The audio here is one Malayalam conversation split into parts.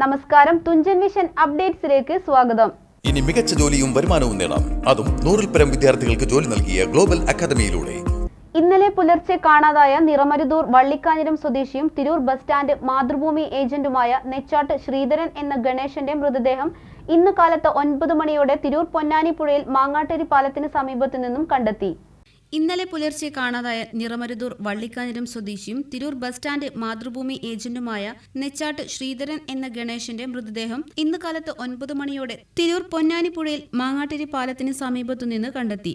നമസ്കാരം. തുഞ്ചൻ മിഷൻ അപ്ഡേറ്റ്സിലേക്ക് സ്വാഗതം. ഇനി മികച്ച ജോലിയും വരുമാനവും നേടാം. അതും നൂറിൽ പരം വിദ്യാർത്ഥികൾക്ക് ജോലി നൽകിയ ഗ്ലോബൽ അക്കാദമിയിലൂടെ. ഇന്നലെ പുലർച്ചെ കാണാതായ നിറമരുതൂർ വള്ളിക്കാഞ്ഞിരം സ്വദേശിയും തിരൂർ ബസ് സ്റ്റാൻഡ് മാതൃഭൂമി ഏജന്റുമായ നെച്ചാട്ട് ശ്രീധരൻ എന്ന ഗണേശന്റെ മൃതദേഹം ഇന്ന് കാലത്ത് ഒൻപത് മണിയോടെ തിരൂർ പൊന്നാനിപ്പുഴയിൽ മാങ്ങാട്ടേരി പാലത്തിന് സമീപത്തു നിന്നും കണ്ടെത്തി. ഇന്നലെ പുലർച്ചെ കാണാതായ നിറമരുതൂർ വള്ളിക്കാനിരം സ്വദേശിയും തിരൂർ ബസ് സ്റ്റാൻഡ് മാതൃഭൂമി ഏജന്റുമായ നെച്ചാട്ട് ശ്രീധരൻ എന്ന ഗണേശന്റെ മൃതദേഹം ഇന്ന് കാലത്ത് ഒൻപത് മണിയോടെ തിരൂർ പൊന്നാനിപ്പുഴയിൽ മാങ്ങാട്ടിരി പാലത്തിന് സമീപത്തുനിന്ന് കണ്ടെത്തി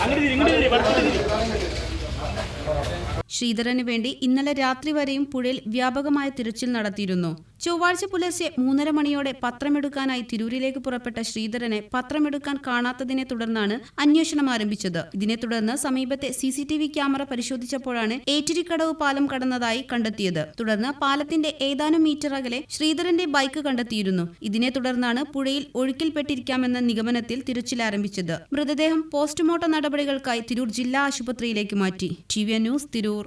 അങ്ങോട്ട് ഇങ്ങോട്ട് ഇങ്ങോട്ട് ശ്രീധരന് വേണ്ടി ഇന്നലെ രാത്രി വരെയും പുഴയിൽ വ്യാപകമായ തിരച്ചിൽ നടത്തിയിരുന്നു. ചൊവ്വാഴ്ച പുലർച്ചെ മൂന്നര മണിയോടെ പത്രമെടുക്കാനായി തിരൂരിലേക്ക് പുറപ്പെട്ട ശ്രീധരനെ പത്രമെടുക്കാൻ കാണാത്തതിനെ തുടർന്നാണ് അന്വേഷണം ആരംഭിച്ചത്. ഇതിനെ തുടർന്ന് സമീപത്തെ C C T V camera പരിശോധിച്ചപ്പോഴാണ് Ettirikkadavu പാലം കടന്നതായി കണ്ടെത്തിയത്. തുടർന്ന് പാലത്തിന്റെ ഏതാനും മീറ്റർ അകലെ ശ്രീധരന്റെ ബൈക്ക് കണ്ടെത്തിയിരുന്നു. ഇതിനെ തുടർന്നാണ് പുഴയിൽ ഒഴുക്കിൽപ്പെട്ടിരിക്കാമെന്ന നിഗമനത്തിൽ തിരച്ചിൽ ആരംഭിച്ചത്. മൃതദേഹം പോസ്റ്റ്മോർട്ടം നടപടികൾക്കായി തിരൂർ ജില്ലാ ആശുപത്രിയിലേക്ക് മാറ്റി. T news Tirur.